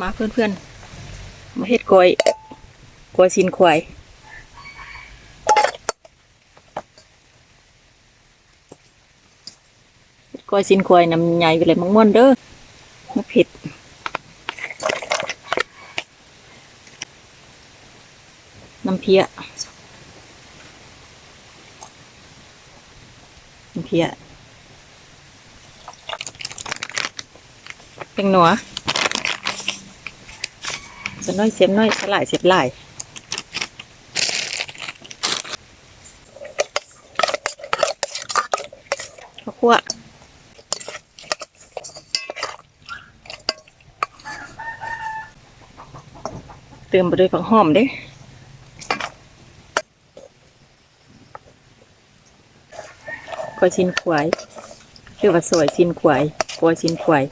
มาเพื่อนๆ มาเฮ็ดกล้วยกล้วยซินควายเฮ็ดกล้วยซินควายน้ำใหญ่ไปเลยมังม่วนเด้อมาเผ็ดน้ำเพียน้ำเพียเป็นหนัว จะน้อยเสียมน้อยสลายเสียบลายข้าวคั่วเติมไปด้วยผักหอมเด้กอยชิ้นควายชื่อว่าสวยชิ้นควายกอยชิ้นควาย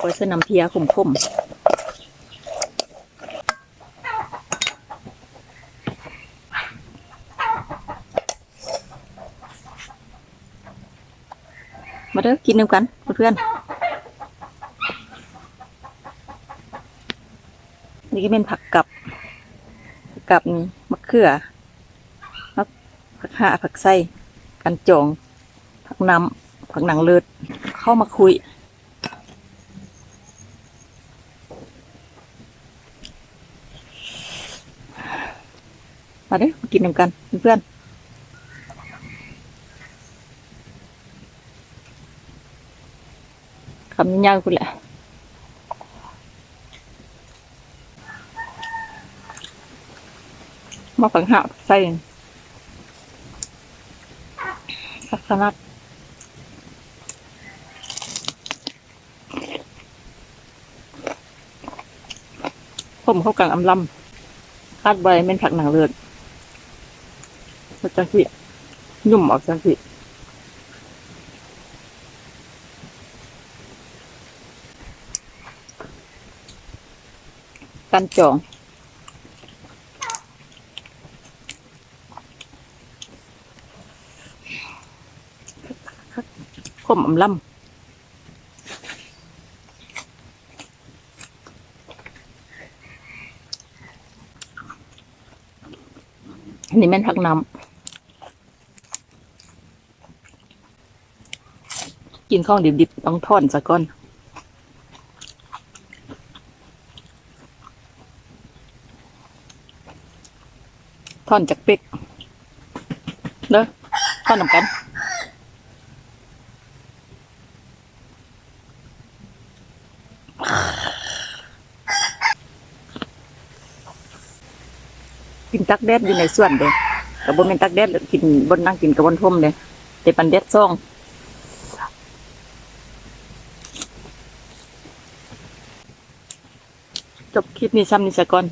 กอยเส้นน้ำเพียขมขม มาเด้อกินน้ำกันเพื่อนนี่ก็เป็นผักกับผักกับนี่มะเขือมะผักห่าผักไส้กันจองผักน้ำผักหนังเลือดเข้ามาคุยมาเด้อกินนำกันเพื่อนๆ คำยาวๆคุณแหละมาฝังหักใส่สักขนาดผมเข้ากลางอำลำคาดใบเป็นผักหนังเลือดมันจังสินุ่มออกจังสิ กันจองขมอำลำอันนี้แม่นผักน้ำกินข้องดิบๆต้องทอนซะก่อน ท่อนจากเป็กเด้อท่อนนำกันกินตักแดดอยู่ในส่วนเด้กับบนเป็นตักแดดกินบนนั่งกินกับบนพรมเด้แต่ปันแดดซ่องจบคลิปนี้ซ้ำนี้ซะก่อน